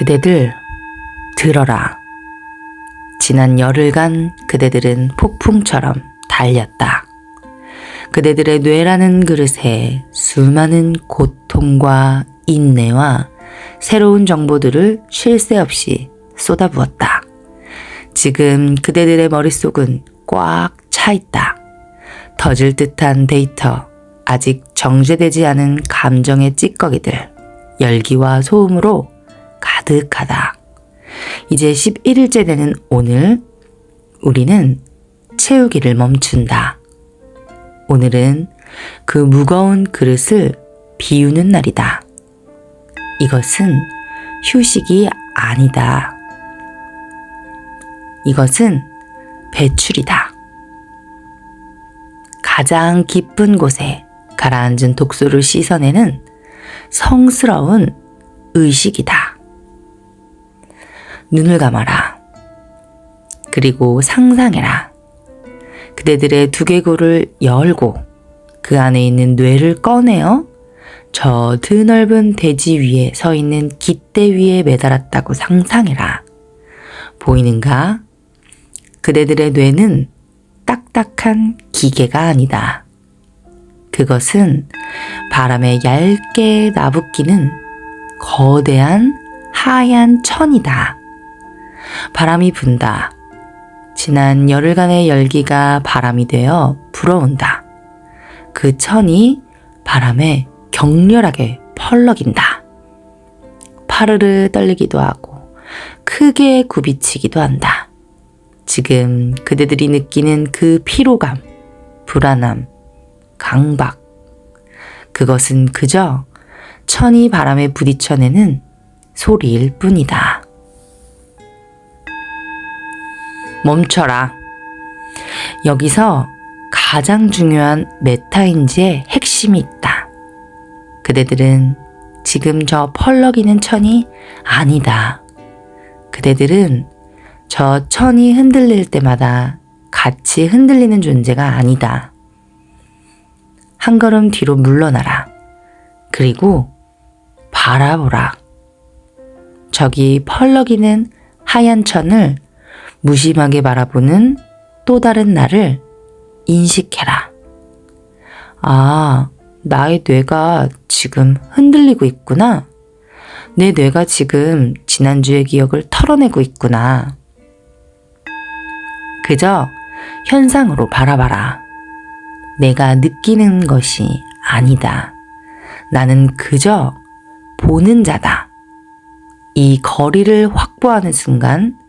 그대들 들어라. 지난 열흘간 그대들은 폭풍처럼 달렸다. 그대들의 뇌라는 그릇에 수많은 고통과 인내와 새로운 정보들을 쉴 새 없이 쏟아부었다. 지금 그대들의 머릿속은 꽉 차 있다. 터질 듯한 데이터, 아직 정제되지 않은 감정의 찌꺼기들, 열기와 소음으로 가득하다. 이제 11일째 되는 오늘, 우리는 채우기를 멈춘다. 오늘은 그 무거운 그릇을 비우는 날이다. 이것은 휴식이 아니다. 이것은 배출이다. 가장 깊은 곳에 가라앉은 독소를 씻어내는 성스러운 의식이다. 눈을 감아라. 그리고 상상해라. 그대들의 두개골을 열고 그 안에 있는 뇌를 꺼내어 저 드넓은 대지 위에 서 있는 깃대 위에 매달았다고 상상해라. 보이는가? 그대들의 뇌는 딱딱한 기계가 아니다. 그것은 바람에 얇게 나부끼는 거대한 하얀 천이다. 바람이 분다. 지난 열흘간의 열기가 바람이 되어 불어온다. 그 천이 바람에 격렬하게 펄럭인다. 파르르 떨리기도 하고 크게 굽이치기도 한다. 지금 그대들이 느끼는 그 피로감, 불안함, 강박. 그것은 그저 천이 바람에 부딪혀내는 소리일 뿐이다. 멈춰라. 여기서 가장 중요한 메타인지의 핵심이 있다. 그대들은 지금 저 펄럭이는 천이 아니다. 그대들은 저 천이 흔들릴 때마다 같이 흔들리는 존재가 아니다. 한 걸음 뒤로 물러나라. 그리고 바라보라. 저기 펄럭이는 하얀 천을 무심하게 바라보는 또 다른 나를 인식해라. 아, 나의 뇌가 지금 흔들리고 있구나. 내 뇌가 지금 지난주의 기억을 털어내고 있구나. 그저 현상으로 바라봐라. 내가 느끼는 것이 아니다. 나는 그저 보는 자다. 이 거리를 확보하는 순간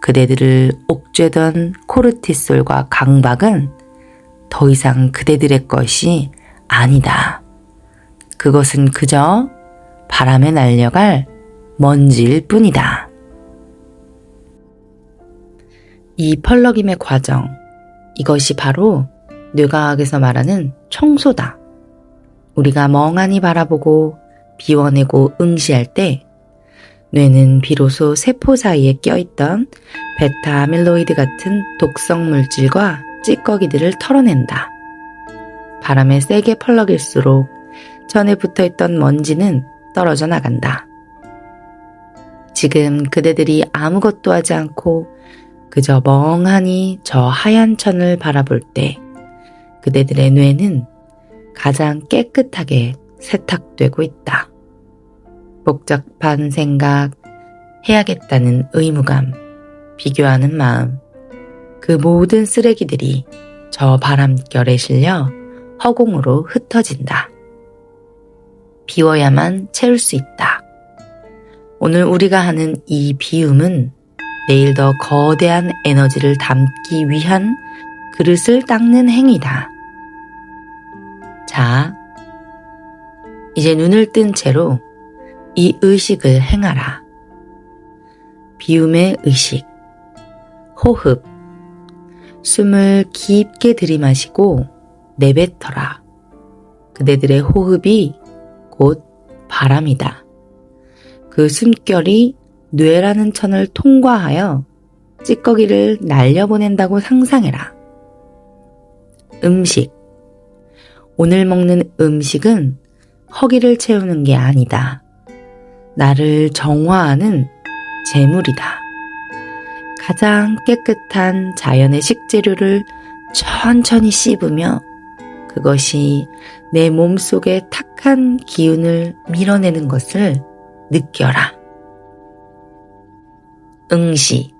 그대들을 옥죄던 코르티솔과 강박은 더 이상 그대들의 것이 아니다. 그것은 그저 바람에 날려갈 먼지일 뿐이다. 이 펄럭임의 과정, 이것이 바로 뇌과학에서 말하는 청소다. 우리가 멍하니 바라보고 비워내고 응시할 때 뇌는 비로소 세포 사이에 껴있던 베타 아밀로이드 같은 독성 물질과 찌꺼기들을 털어낸다. 바람에 세게 펄럭일수록 전에 붙어있던 먼지는 떨어져 나간다. 지금 그대들이 아무것도 하지 않고 그저 멍하니 저 하얀 천을 바라볼 때 그대들의 뇌는 가장 깨끗하게 세탁되고 있다. 복잡한 생각, 해야겠다는 의무감, 비교하는 마음, 그 모든 쓰레기들이 저 바람결에 실려 허공으로 흩어진다. 비워야만 채울 수 있다. 오늘 우리가 하는 이 비움은 내일 더 거대한 에너지를 담기 위한 그릇을 닦는 행위다. 자, 이제 눈을 뜬 채로 이 의식을 행하라. 비움의 의식, 호흡, 숨을 깊게 들이마시고 내뱉어라. 그대들의 호흡이 곧 바람이다. 그 숨결이 뇌라는 천을 통과하여 찌꺼기를 날려보낸다고 상상해라. 음식. 오늘 먹는 음식은 허기를 채우는 게 아니다. 나를 정화하는 재물이다. 가장 깨끗한 자연의 식재료를 천천히 씹으며 그것이 내 몸속의 탁한 기운을 밀어내는 것을 느껴라. 응시.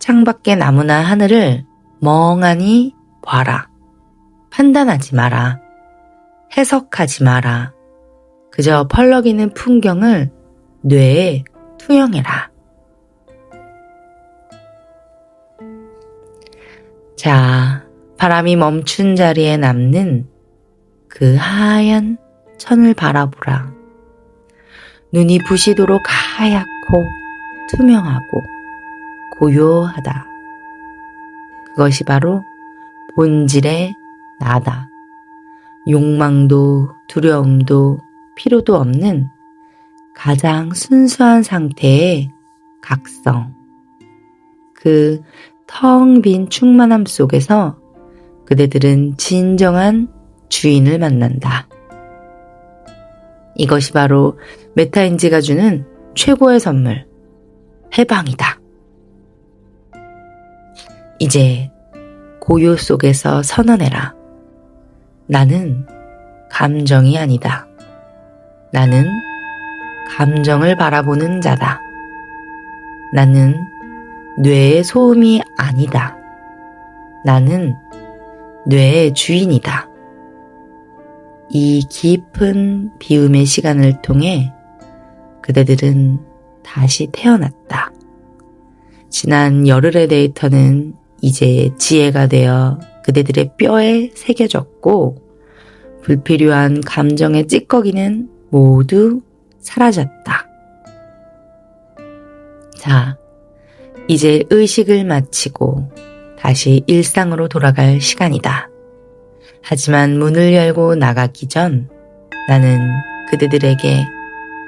창밖의 나무나 하늘을 멍하니 봐라. 판단하지 마라. 해석하지 마라. 그저 펄럭이는 풍경을 뇌에 투영해라. 자, 바람이 멈춘 자리에 남는 그 하얀 천을 바라보라. 눈이 부시도록 하얗고 투명하고 고요하다. 그것이 바로 본질의 나다. 욕망도 두려움도 필요도 없는 가장 순수한 상태의 각성. 그 텅 빈 충만함 속에서 그대들은 진정한 주인을 만난다. 이것이 바로 메타인지가 주는 최고의 선물, 해방이다. 이제 고요 속에서 선언해라. 나는 감정이 아니다. 나는 감정을 바라보는 자다. 나는 뇌의 소음이 아니다. 나는 뇌의 주인이다. 이 깊은 비움의 시간을 통해 그대들은 다시 태어났다. 지난 열흘의 데이터는 이제 지혜가 되어 그대들의 뼈에 새겨졌고 불필요한 감정의 찌꺼기는 모두 사라졌다. 자, 이제 의식을 마치고 다시 일상으로 돌아갈 시간이다. 하지만 문을 열고 나가기 전 나는 그대들에게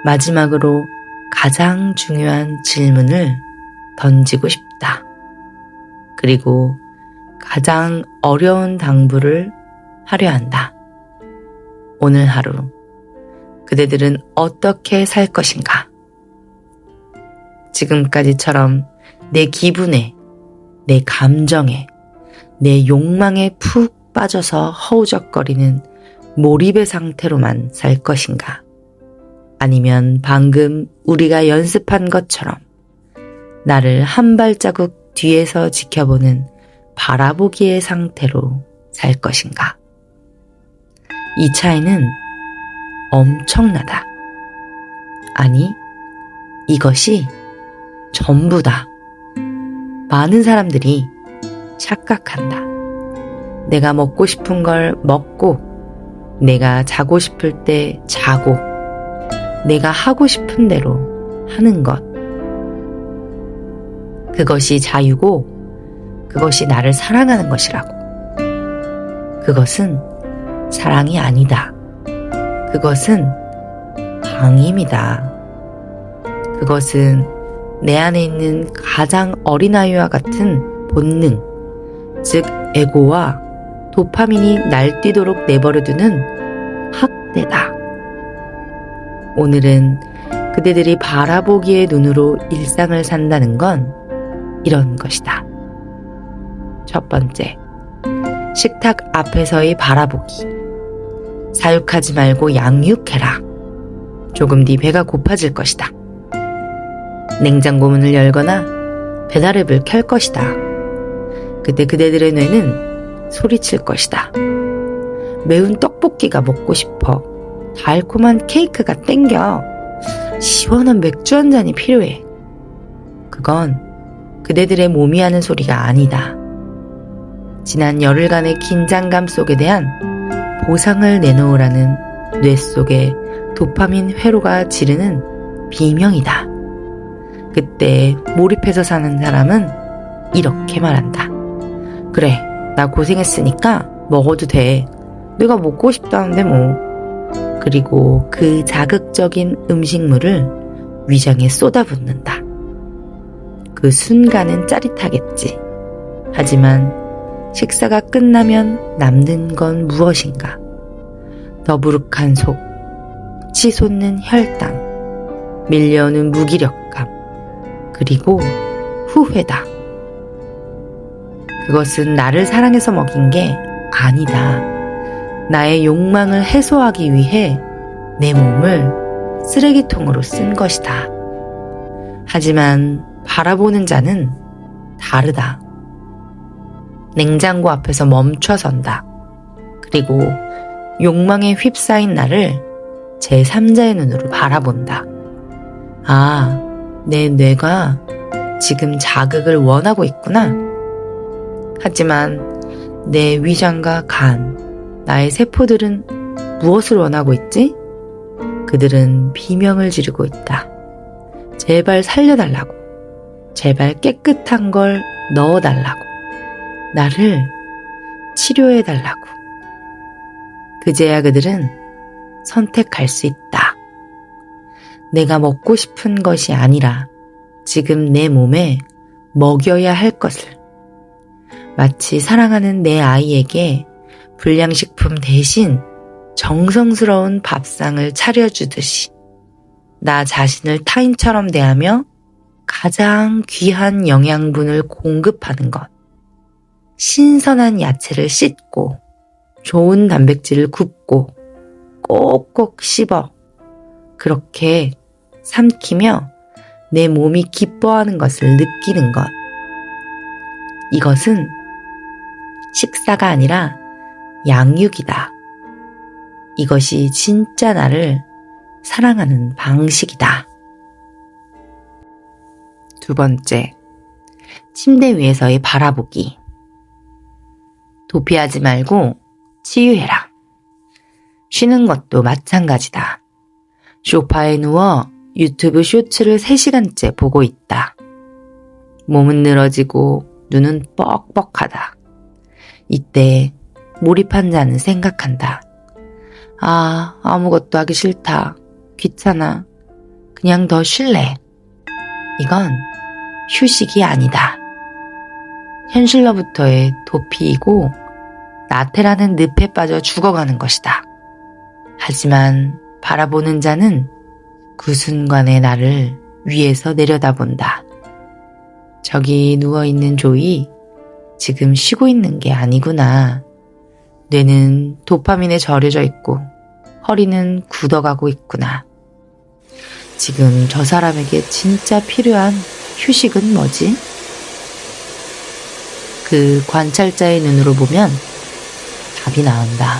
마지막으로 가장 중요한 질문을 던지고 싶다. 그리고 가장 어려운 당부를 하려 한다. 오늘 하루 그대들은 어떻게 살 것인가? 지금까지처럼 내 기분에, 내 감정에, 내 욕망에 푹 빠져서 허우적거리는 몰입의 상태로만 살 것인가? 아니면 방금 우리가 연습한 것처럼 나를 한 발자국 뒤에서 지켜보는 바라보기의 상태로 살 것인가? 이 차이는 엄청나다. 아니, 이것이 전부다. 많은 사람들이 착각한다. 내가 먹고 싶은 걸 먹고, 내가 자고 싶을 때 자고, 내가 하고 싶은 대로 하는 것. 그것이 자유고, 그것이 나를 사랑하는 것이라고. 그것은 사랑이 아니다. 그것은 방임이다. 그것은 내 안에 있는 가장 어린아이와 같은 본능, 즉 에고와 도파민이 날뛰도록 내버려두는 학대다. 오늘은 그대들이 바라보기의 눈으로 일상을 산다는 건 이런 것이다. 첫 번째, 식탁 앞에서의 바라보기. 사육하지 말고 양육해라. 조금 뒤 배가 고파질 것이다. 냉장고 문을 열거나 배달앱을 켤 것이다. 그때 그대들의 뇌는 소리칠 것이다. 매운 떡볶이가 먹고 싶어. 달콤한 케이크가 땡겨. 시원한 맥주 한 잔이 필요해. 그건 그대들의 몸이 하는 소리가 아니다. 지난 열흘간의 긴장감 속에 대한 보상을 내놓으라는 뇌 속에 도파민 회로가 지르는 비명이다. 그때 몰입해서 사는 사람은 이렇게 말한다. 그래, 나 고생했으니까 먹어도 돼. 내가 먹고 싶다는데 뭐. 그리고 그 자극적인 음식물을 위장에 쏟아붓는다. 그 순간은 짜릿하겠지. 하지만 식사가 끝나면 남는 건 무엇인가? 더부룩한 속, 치솟는 혈당, 밀려오는 무기력감, 그리고 후회다. 그것은 나를 사랑해서 먹인 게 아니다. 나의 욕망을 해소하기 위해 내 몸을 쓰레기통으로 쓴 것이다. 하지만 바라보는 자는 다르다. 냉장고 앞에서 멈춰 선다. 그리고 욕망에 휩싸인 나를 제 3자의 눈으로 바라본다. 아, 내 뇌가 지금 자극을 원하고 있구나. 하지만 내 위장과 간, 나의 세포들은 무엇을 원하고 있지? 그들은 비명을 지르고 있다. 제발 살려달라고. 제발 깨끗한 걸 넣어달라고. 나를 치료해달라고. 그제야 그들은 선택할 수 있다. 내가 먹고 싶은 것이 아니라 지금 내 몸에 먹여야 할 것을 마치 사랑하는 내 아이에게 불량식품 대신 정성스러운 밥상을 차려주듯이 나 자신을 타인처럼 대하며 가장 귀한 영양분을 공급하는 것. 신선한 야채를 씻고 좋은 단백질을 굽고 꼭꼭 씹어 그렇게 삼키며 내 몸이 기뻐하는 것을 느끼는 것. 이것은 식사가 아니라 양육이다. 이것이 진짜 나를 사랑하는 방식이다. 두 번째, 침대 위에서의 바라보기. 도피하지 말고 치유해라. 쉬는 것도 마찬가지다. 쇼파에 누워 유튜브 쇼츠를 3시간째 보고 있다. 몸은 늘어지고 눈은 뻑뻑하다. 이때 몰입한 자는 생각한다. 아, 아무것도 하기 싫다. 귀찮아. 그냥 더 쉴래. 이건 휴식이 아니다. 현실로부터의 도피이고 나태라는 늪에 빠져 죽어가는 것이다. 하지만 바라보는 자는 그 순간의 나를 위에서 내려다본다. 저기 누워있는 조이 지금 쉬고 있는 게 아니구나. 뇌는 도파민에 절여져 있고 허리는 굳어가고 있구나. 지금 저 사람에게 진짜 필요한 휴식은 뭐지? 그 관찰자의 눈으로 보면 답이 나온다.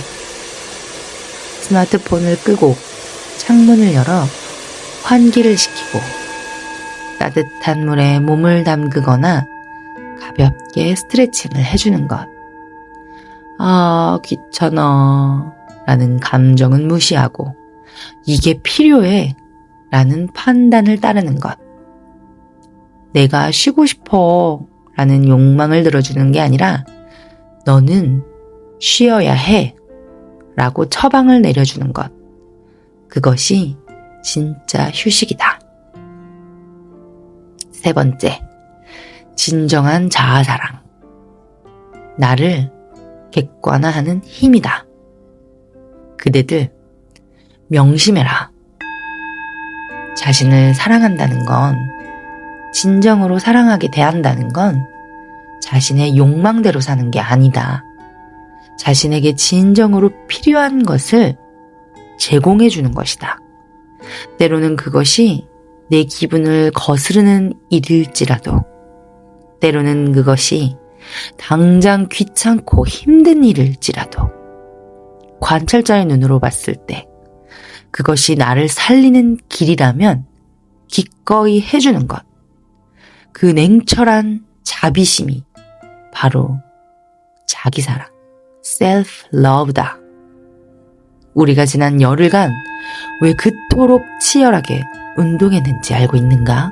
스마트폰을 끄고 창문을 열어 환기를 시키고 따뜻한 물에 몸을 담그거나 가볍게 스트레칭을 해주는 것. 아, 귀찮아. 라는 감정은 무시하고 이게 필요해. 라는 판단을 따르는 것. 내가 쉬고 싶어. 라는 욕망을 들어주는 게 아니라 너는 쉬어야 해. 라고 처방을 내려주는 것. 그것이 진짜 휴식이다. 세 번째, 진정한 자아사랑. 나를 객관화하는 힘이다. 그대들, 명심해라. 자신을 사랑한다는 건, 진정으로 사랑하게 대한다는 건 자신의 욕망대로 사는 게 아니다. 자신에게 진정으로 필요한 것을 제공해 주는 것이다. 때로는 그것이 내 기분을 거스르는 일일지라도, 때로는 그것이 당장 귀찮고 힘든 일일지라도, 관찰자의 눈으로 봤을 때, 그것이 나를 살리는 길이라면 기꺼이 해주는 것. 그 냉철한 자비심이 바로 자기 사랑, self-love다. 우리가 지난 열흘간 왜 그토록 치열하게 운동했는지 알고 있는가?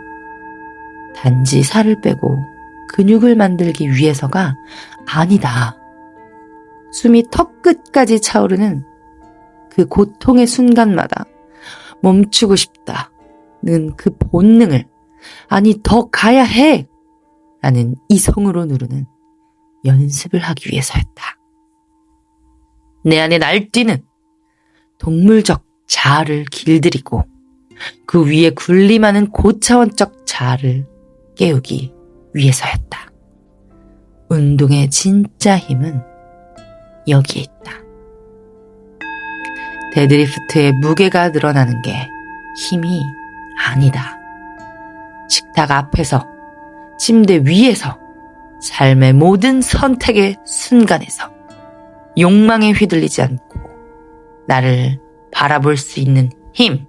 단지 살을 빼고 근육을 만들기 위해서가 아니다. 숨이 턱 끝까지 차오르는 그 고통의 순간마다 멈추고 싶다는 그 본능을 아니 더 가야 해 라는 이성으로 누르는 연습을 하기 위해서였다. 내 안에 날뛰는 동물적 자아를 길들이고 그 위에 군림하는 고차원적 자아를 깨우기 위해서였다. 운동의 진짜 힘은 여기에 있다. 데드리프트의 무게가 늘어나는 게 힘이 아니다. 식탁 앞에서, 침대 위에서, 삶의 모든 선택의 순간에서 욕망에 휘둘리지 않고 나를 바라볼 수 있는 힘,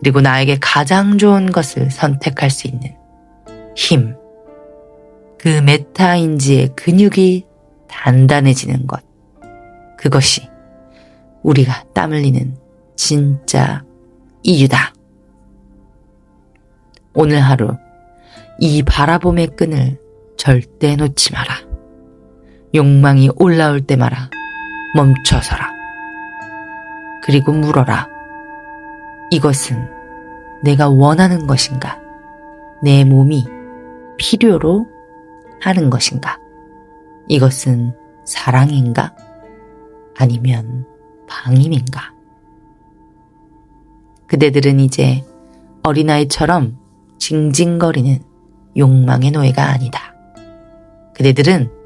그리고 나에게 가장 좋은 것을 선택할 수 있는 힘. 그 메타인지의 근육이 단단해지는 것. 그것이 우리가 땀 흘리는 진짜 이유다. 오늘 하루 이 바라봄의 끈을 절대 놓지 마라. 욕망이 올라올 때마다 멈춰서라. 그리고 물어라. 이것은 내가 원하는 것인가? 내 몸이 필요로 하는 것인가? 이것은 사랑인가? 아니면 방임인가? 그대들은 이제 어린아이처럼 징징거리는 욕망의 노예가 아니다. 그대들은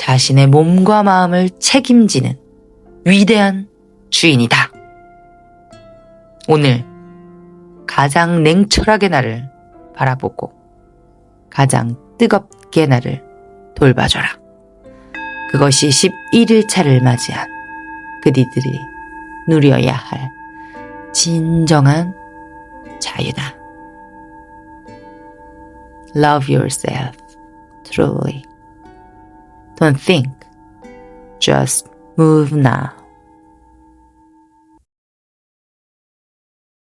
자신의 몸과 마음을 책임지는 위대한 주인이다. 오늘 가장 냉철하게 나를 바라보고 가장 뜨겁게 나를 돌봐줘라. 그것이 11일차를 맞이한 그디들이 누려야 할 진정한 자유다. Love yourself truly. Don't think, just move now.